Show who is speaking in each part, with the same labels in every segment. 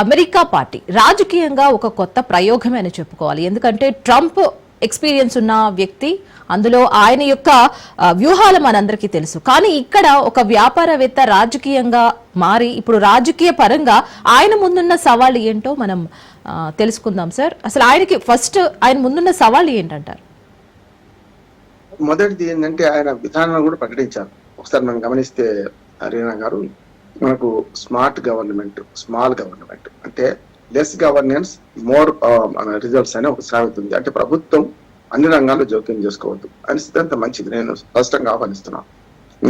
Speaker 1: America party రాజకీయంగా ఒక కొత్త ప్రయోగమే అని చెప్పుకోవాలి. ఎందుకంటే ట్రంప్ ఎక్స్పీరియన్స్ ఉన్న వ్యక్తి అందులో ఆయన యొక్క వ్యూహాలు మనందరికీ తెలుసు. కానీ ఇక్కడ ఒక వ్యాపారవేత్త రాజకీయంగా మారి ఇప్పుడు రాజకీయ పరంగా ఆయన ముందున్న సవాళ్ళు ఏంటో మనం తెలుసుకుందాం సార్. అసలు ఆయనకి ఫస్ట్ ఆయన ముందున్న సవాళ్ళు ఏంటంటారు?
Speaker 2: మొదటిది ఏంటంటే ఆయన విధానాన్ని కూడా ప్రకటించారు. ఒకసారి మనం గమనిస్తే హరీనా గారు మనకు స్మార్ట్ గవర్నమెంట్ స్మాల్ గవర్నమెంట్ అంటే లెస్ గవర్నెన్స్ మోర్ రిజల్ట్స్ అనే ఒక సామెత ఉంది అంటే ప్రభుత్వం అన్ని రంగాల్లో జోక్యం చేసుకోవద్దు. అని సిద్ధాంతం మంచిది. నేను స్పష్టంగా ఆహ్వానిస్తున్నాను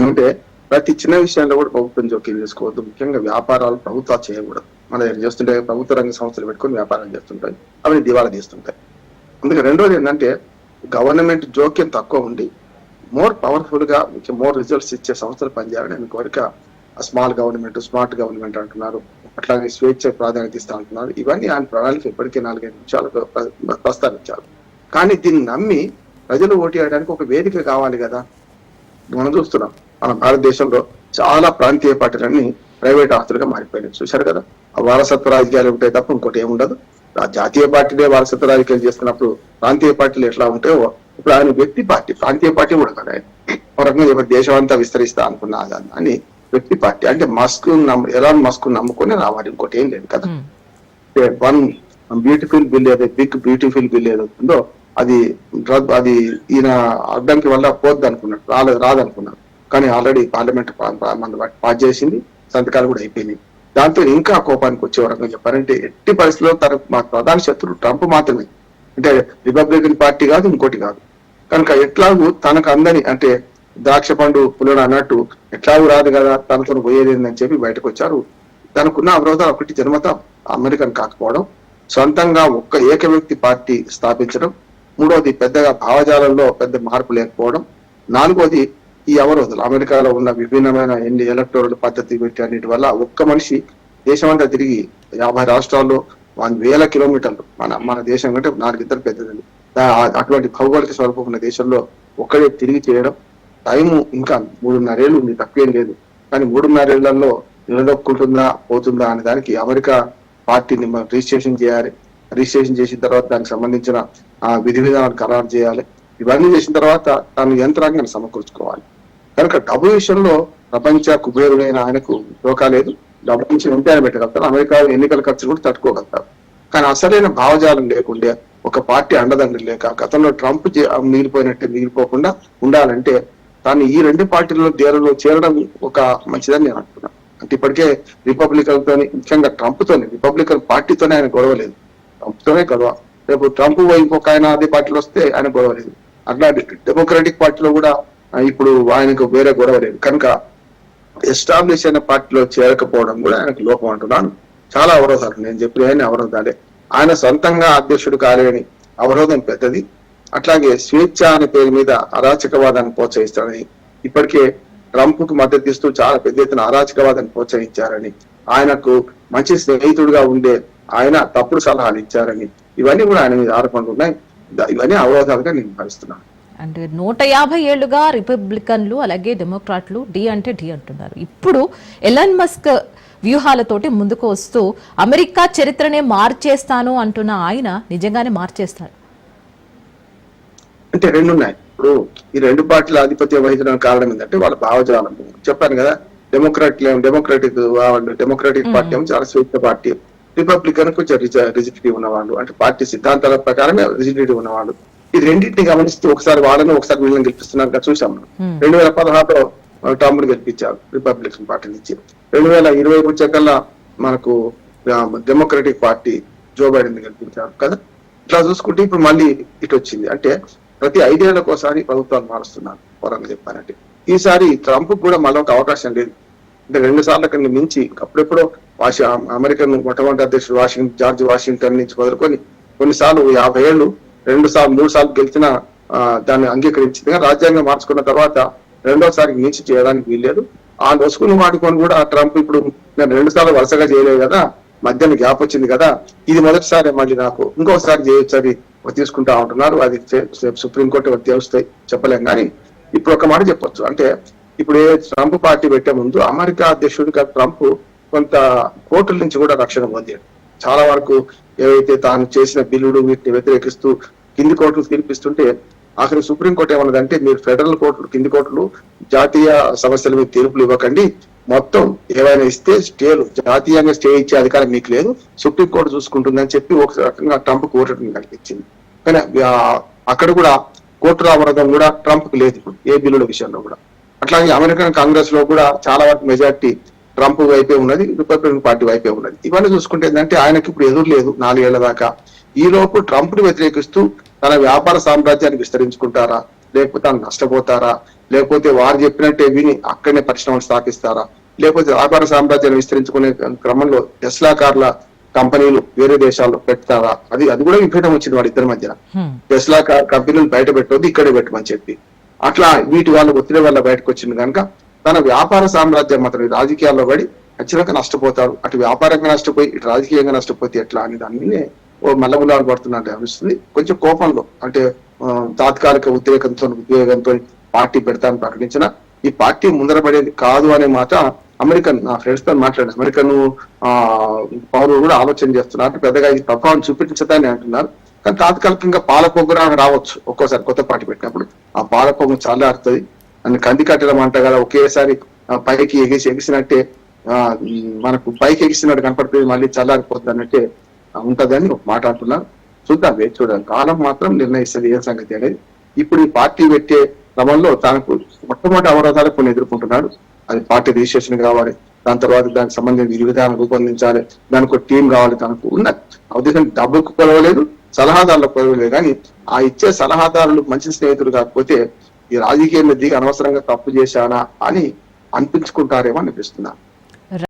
Speaker 2: అంటే ప్రతి చిన్న విషయంలో కూడా ప్రభుత్వం జోక్యం చేసుకోవద్దు. ముఖ్యంగా వ్యాపారాలు ప్రభుత్వాలు చేయకూడదు. మన దగ్గర చేస్తుంటే ప్రభుత్వ రంగ సంస్థలు పెట్టుకొని వ్యాపారం చేస్తుంటాయి. అవి దివాళా తీస్తుంటాయి. అందుకే రెండోది ఏంటంటే గవర్నమెంట్ జోక్యం తక్కువ ఉండి మోర్ పవర్ఫుల్గా మోర్ రిజల్ట్స్ ఇచ్చే సంస్థలు పనిచేయాలని కోరిక స్మాల్ గవర్నమెంట్ స్మార్ట్ గవర్నమెంట్ అంటున్నారు. అట్లాగే స్వేచ్ఛ ప్రాధాన్యత ఇస్తా అంటున్నారు. ఇవన్నీ ఆయన ప్రణాళిక ఇప్పటికే నాలుగైదు నిమిషాలు ప్రస్తావించారు. కానీ దీన్ని నమ్మి ప్రజలు ఓటు వేయడానికి ఒక వేదిక కావాలి కదా? మనం చూస్తున్నాం. మన భారతదేశంలో చాలా ప్రాంతీయ పార్టీలన్నీ ప్రైవేట్ ఆస్తులుగా మారిపోయినాయి. చూశారు కదా? ఆ వారసత్వ రాజకీయాలు ఉంటాయి తప్ప ఇంకోటి ఏముండదు ఆ జాతీయ పార్టీలే వారసత్వ రాజకీయాలు చేస్తున్నప్పుడు ప్రాంతీయ పార్టీలు ఎట్లా ఉంటాయో ఇప్పుడు ఆయన వ్యక్తి పార్టీ ప్రాంతీయ పార్టీ కూడా కదా ఆయన. ఒక రకంగా దేశం అంతా విస్తరిస్తా అనుకున్నా అని వ్యక్తి పార్టీ. అంటే మస్క్ నమ్ము ఎలా మస్క్ నమ్ముకొని రావాలి ఇంకోటి ఏం లేదు కదా. వన్ బ్యూటిఫుల్ బిల్ ఏదైతే బిగ్ బ్యూటిఫుల్ బిల్ ఏదవుతుందో అది రద్దు అది ఈయన అడ్డంకి వల్ల పోద్ది అనుకున్నాడు రాలేదు రాదనుకున్నాడు. కానీ ఆల్రెడీ పార్లమెంట్ పాస్ చేసింది సంతకాలు కూడా అయిపోయినాయి. దాంతో ఇంకా కోపానికి వచ్చే వరకు చెప్పారంటే ఎట్టి పరిస్థితుల్లో తన మా ప్రధాన శత్రువు ట్రంప్ మాత్రమే. అంటే రిపబ్లికన్ పార్టీ కాదు ఇంకోటి కాదు. కనుక ఎట్లాగూ తనకు అందని అంటే ద్రాక్ష పండు పులుడు అన్నట్టు ఎట్లాగూ రాదు కదా తనతో పోయేది అని చెప్పి బయటకు వచ్చారు తనకున్న అవరోధాలు ఒకటి జన్మత అమెరికన్ కాకపోవడం సొంతంగా ఒక్క ఏక వ్యక్తి పార్టీ స్థాపించడం మూడోది పెద్దగా భావజాలంలో పెద్ద మార్పు లేకపోవడం నాలుగోది ఈ అవరోధాలు అమెరికాలో ఉన్న విభిన్నమైన ఎన్ని ఎలక్టోరల్ పద్ధతి వీటి అన్నిటి వల్ల ఒక్క మనిషి దేశమంతా తిరిగి యాభై రాష్ట్రాల్లో వంద వేల కిలోమీటర్లు మన మన దేశం కంటే నాలుగిద్దరు పెద్దదండి. అటువంటి భౌగోళిక స్వరూపం ఉన్న దేశంలో ఒక్కడే తిరిగి చేయడం టైం ఇంకా మూడున్నరేళ్ళు ఉంది తక్కువేం లేదు. కానీ మూడున్నరేళ్ళలో నిలదొక్కుంటుందా పోతుందా అనే దానికి అమెరికా పార్టీని మనం రిజిస్ట్రేషన్ చేయాలి. రిజిస్ట్రేషన్ చేసిన తర్వాత దానికి సంబంధించిన ఆ విధి విధానాలు ఖరారు చేయాలి. ఇవన్నీ చేసిన తర్వాత తాను యంత్రాంగాన్ని సమకూర్చుకోవాలి. కనుక డబ్బు విషయంలో ప్రపంచ కుబేరుడైన ఆయనకు లోకా లేదు. డబ్బు నుంచి ఉంటే ఆయన పెట్టగలుగుతారు. అమెరికా ఎన్నికల ఖర్చు కూడా తట్టుకోగలుగుతారు. కానీ అసలైన భావజాలం లేకుండా ఒక పార్టీ అండదండలు లేక గతంలో ట్రంప్ చే- మిగిలిపోయినట్టే మిగిలిపోకుండా ఉండాలంటే కానీ ఈ రెండు పార్టీలలో దేరంలో చేరడం ఒక మంచిదని నేను అంటున్నాను అంటే ఇప్పటికే రిపబ్లికన్ తోని ముఖ్యంగా ట్రంప్ తోనే రిపబ్లికన్ పార్టీతోనే ఆయన గొడవ లేదు. ట్రంప్ తోనే గొడవ. రేపు ట్రంప్ వైపు ఇంకొక ఆయన అదే పార్టీలో వస్తే ఆయన గొడవ లేదు. అట్లా డెమోక్రాటిక్ పార్టీలో కూడా ఇప్పుడు ఆయనకు వేరే గొడవ లేదు. కనుక ఎస్టాబ్లిష్ అయిన పార్టీలో చేరకపోవడం కూడా ఆయనకు లోపం అంటున్నాను. చాలా అవరోధాలు. నేను చెప్పిన ఆయన అవరోధాలే. ఆయన సొంతంగా అధ్యక్షుడు కాలేని అవరోధం పెద్దది. అట్లాగే స్వేచ్ఛ అనే పేరు మీద అరాచకవాదాన్ని ప్రోత్సహిస్తాడని ఇప్పటికే ట్రంప్కు మద్దతు ఇస్తూ చాలా పెద్ద ఎత్తున అరాచకవాదాన్ని ప్రోత్సహించారని ఆయనకు మంచి స్నేహితుడుగా ఉండే ఆయన తప్పుడు సలహాలు ఇచ్చారని ఇవన్నీ కూడా ఆయన మీద ఆరోపణలు ఉన్నాయి. ఇవన్నీ అవరోధాలుగా నేను భావిస్తున్నాను.
Speaker 1: అంటే నూట యాభై ఏళ్ళుగా రిపబ్లికన్లు అలాగే డెమోక్రాట్లు డి అంటే డి అంటున్నారు. ఇప్పుడు ఎలన్ మస్క్ వ్యూహాలతోటి ముందుకు వస్తూ అమెరికా చరిత్రనే మార్చేస్తాను అంటున్న ఆయన నిజంగానే మార్చేస్తారు
Speaker 2: అంటే రెండు ఉన్నాయి ఇప్పుడు ఈ రెండు పార్టీల ఆధిపత్యం వహించడానికి కారణం ఏంటంటే వాళ్ళ భావజాలం. చెప్పాను కదా డెమోక్రాట్ డెమోక్రాటిక్ వాళ్ళు డెమోక్రాటిక్ పార్టీ ఏమో చాలా స్వేచ్ఛ పార్టీ. రిపబ్లికన్ కొంచెం రిజిడిటీ ఉన్నవాళ్ళు. అంటే పార్టీ సిద్ధాంతాల ప్రకారమే రిజిడిటీ ఉన్నవాళ్ళు. ఈ రెండింటిని గమనిస్తూ ఒకసారి వాళ్ళని ఒకసారి వీళ్ళని గెలిపిస్తున్నారు కదా చూసాం మనం. రెండు వేల పదహారులో ట్రంప్ గెలిపించారు రిపబ్లికన్ పార్టీ నుంచి. రెండు వేల ఇరవై వచ్చేకల్లా మనకు డెమోక్రటిక్ పార్టీ జో బైడెన్ గెలిపించారు కదా. ఇట్లా చూసుకుంటే ఇప్పుడు మళ్ళీ ఇటు వచ్చింది అంటే ప్రతి ఐదేళ్ళకు ఒకసారి ప్రభుత్వాలు మారుస్తున్నారు పరంగా చెప్పారంటే ఈసారి ట్రంప్ కూడా మళ్ళీ ఒక అవకాశం లేదు. అంటే రెండు సార్ల కన్నా మించి అప్పుడెప్పుడో వాషి అమెరికన్ మొట్టమొదటి అధ్యక్షుడు వాషింగ్టన్ జార్జ్ వాషింగ్టన్ నుంచి మొదలుకొని కొన్నిసార్లు యాభై ఏళ్ళు రెండు సార్లు మూడు సార్లు గెలిచిన దాన్ని అంగీకరించింది. రాజ్యాంగం మార్చుకున్న తర్వాత రెండోసారి మించి చేయడానికి వీల్లేదు. ఆ నొసుకుని వాడుకొని కూడా ట్రంప్ ఇప్పుడు నేను రెండు సార్లు వరుసగా చేయలేదు కదా మధ్యన గ్యాప్ వచ్చింది కదా ఇది మొదటిసారి మళ్ళీ నాకు ఇంకోసారి చేయొచ్చు అది తీసుకుంటా ఉంటున్నారు. అది సుప్రీంకోర్టు తెలుస్తాయి చెప్పలేం కానీ ఇప్పుడు ఒక మాట చెప్పొచ్చు. అంటే ఇప్పుడు ఏ ట్రంప్ పార్టీ పెట్టే ముందు అమెరికా అధ్యక్షుడిగా ట్రంప్ కొంత కోర్టుల నుంచి కూడా రక్షణ పొందాడు. చాలా వరకు ఏవైతే తాను చేసిన బిల్లులు వీటిని వ్యతిరేకిస్తూ కింది కోర్టులు తీర్పిస్తుంటే ఆఖరి సుప్రీంకోర్టు ఏమన్నదంటే మీరు ఫెడరల్ కోర్టులు కింది కోర్టులు జాతీయ సమస్యల మీద తీర్పులు ఇవ్వకండి. మొత్తం ఏవైనా ఇస్తే స్టేలు జాతీయంగా స్టే ఇచ్చే అధికారం మీకు లేదు. సుప్రీంకోర్టు చూసుకుంటుందని చెప్పి ఒక రకంగా ట్రంప్ కోర్టు కల్పించింది. కానీ అక్కడ కూడా కోర్టు రావడం కూడా ట్రంప్కు లేదు ఇప్పుడు ఏ బిల్లుల విషయంలో కూడా. అట్లాగే అమెరికన్ కాంగ్రెస్లో కూడా చాలా వరకు మెజార్టీ ట్రంప్ వైపే ఉన్నది రిపబ్లికన్ పార్టీ వైపే ఉన్నది. ఇవన్నీ చూసుకుంటే ఏంటంటే ఆయనకి ఇప్పుడు ఎదురు లేదు నాలుగేళ్ళ దాకా. ఈ లోపు ట్రంప్ను వ్యతిరేకిస్తూ తన వ్యాపార సామ్రాజ్యాన్ని విస్తరించుకుంటారా? లేకపోతే తాను నష్టపోతారా? లేకపోతే వారు చెప్పినట్టే విని అక్కడనే పరిశ్రమలు స్థాపిస్తారా? లేకపోతే వ్యాపార సామ్రాజ్యాన్ని విస్తరించుకునే క్రమంలో టెస్లా కార్ల కంపెనీలు వేరే దేశాల్లో పెడతారా? అది అది కూడా విభేదం వచ్చింది వాడి ఇద్దరి మధ్యన. టెస్లా కా- కంపెనీలు బయట పెట్టొద్దు ఇక్కడే పెట్టమని చెప్పి. అట్లా వీటి వాళ్ళ ఒత్తిడి వల్ల బయటకు వచ్చింది కనుక తన వ్యాపార సామ్రాజ్యం మాత్రం రాజకీయాల్లో పడి ఖచ్చితంగా నష్టపోతారు. అటు వ్యాపారంగా నష్టపోయి ఇటు రాజకీయంగా నష్టపోతే ఎట్లా అని దాన్ని ఓ మల్లములాలు పడుతున్నట్టు అనిపిస్తుంది. కొంచెం కోపంలో అంటే తాత్కాలిక ఉద్రేకంతో ఉద్యోగంతో పార్టీ పెడతాను ప్రకటించిన. ఈ పార్టీ ముందర పడేది కాదు అనే మాట అమెరికన్ నా ఫ్రెండ్స్తో మాట్లాడాను. అమెరికన్ ఆ పౌరులు కూడా ఆలోచన చేస్తున్నారు. అంటే పెద్దగా ఇది ప్రభావం చూపించదని అంటున్నారు. కానీ తాత్కాలికంగా పాల పొగ్గురా రావచ్చు ఒక్కోసారి కొత్త పార్టీ పెట్టినప్పుడు. ఆ పాలపొగ్గు చాలా అర్థది అని కంది కట్టడం అంట కదా ఒకేసారి పైకి ఎగిసి ఎగిసినట్టే ఆ, మనకు పైకి ఎగిసినట్టు కనపడుతుంది మళ్ళీ చల్లారిపోతుంది అన్నట్టే ఉంటదని ఒక చూద్దాం వేచి చూడాలి కాలం మాత్రం నిర్ణయిస్తుంది ఏ సంగతి అనేది. ఇప్పుడు ఈ పార్టీ పెట్టే క్రమంలో తనకు మొట్టమొదటి అవరోధాలు కొన్ని ఎదుర్కొంటున్నాడు. అది పార్టీ రిజిస్ట్రేషన్ కావాలి దాని తర్వాత దానికి సంబంధించిన విధి విధానం రూపొందించాలి దానికి ఒక టీం కావాలి తనకు. ఉన్న ఆ ఉద్దేశం డబ్బుకు కొలవలేదు సలహాదారులకు కొలవలేదు. కానీ ఆ ఇచ్చే సలహాదారులు మంచి స్నేహితులు కాకపోతే ఈ రాజకీయంలో దిగి అనవసరంగా తప్పు చేశానా అని అనిపించుకుంటారేమో అనిపిస్తున్నారు